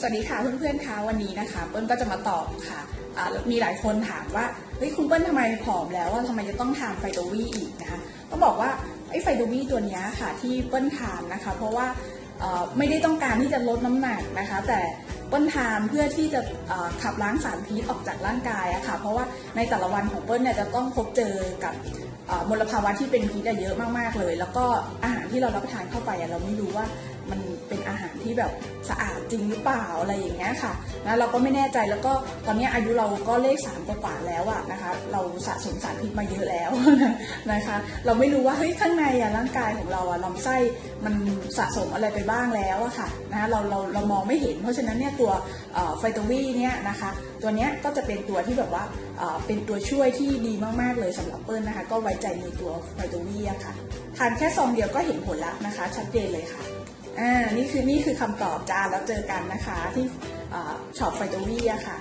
สวัสดีค่ะเพื่อนๆคะวันนี้นะคะเปิ้ลก็จะมาตอบค่ะมีหลายคนถามว่าเฮ้ยคุณเปิ้ลทำไมผอมแล้วว่าทำไมจะต้องทานไฟโตวีอีกนะคะต้องบอกว่าไอ้ไฟโตวีตัวนี้ค่ะที่เปิ้ลทานนะคะ เพราะว่าไม่ได้ต้องการที่จะลดน้ำหนักนะคะ แต่เปิ้ลทานเพื่อที่จะขับล้างสารพิษออกจากร่างกายอะค่ะ เพราะว่าในแต่ละวันของเปิ้ลเนี่ยจะต้องพบเจอกับมลภาวะที่เป็นพิษอะเยอะมากๆเลย แล้วก็อาหารที่เรารับประทานเข้าไปอะเราไม่รู้ว่ามันเป็นอาหาร แบบสะอาดจริงหรือเปล่าอะไรอย่างเงี้ยค่ะนะเราก็ไม่แน่ใจแล้วก็ตอนนี้อายุเราก็เลขสามกว่าแล้วอะนะคะเราสะสมสารพิษมาเยอะแล้วนะคะ เราไม่รู้ว่าเฮ้ยข้างในอะร่างกายของเราอะลำไส้มันสะสมอะไรไปบ้างแล้วอะค่ะนะเราเราเรามองไม่เห็น เพราะฉะนั้นเนี่ยตัวไฟโตวีเนี่ยนะคะตัวเนี้ยก็จะเป็นตัวที่แบบว่าเป็นตัวช่วยที่ดีมากๆเลยสำหรับเปิ้ลนะคะ ก็ไว้ใจในตัวไฟโตวีอะค่ะทานแค่ซองเดียวก็เห็นผลแล้วนะคะ ชัดเจนเลยค่ะ อ่านี่คือนี่คือคำตอบจ้าแล้วเจอกันนะคะที่ช็อปไฟโตวี่อะค่ะ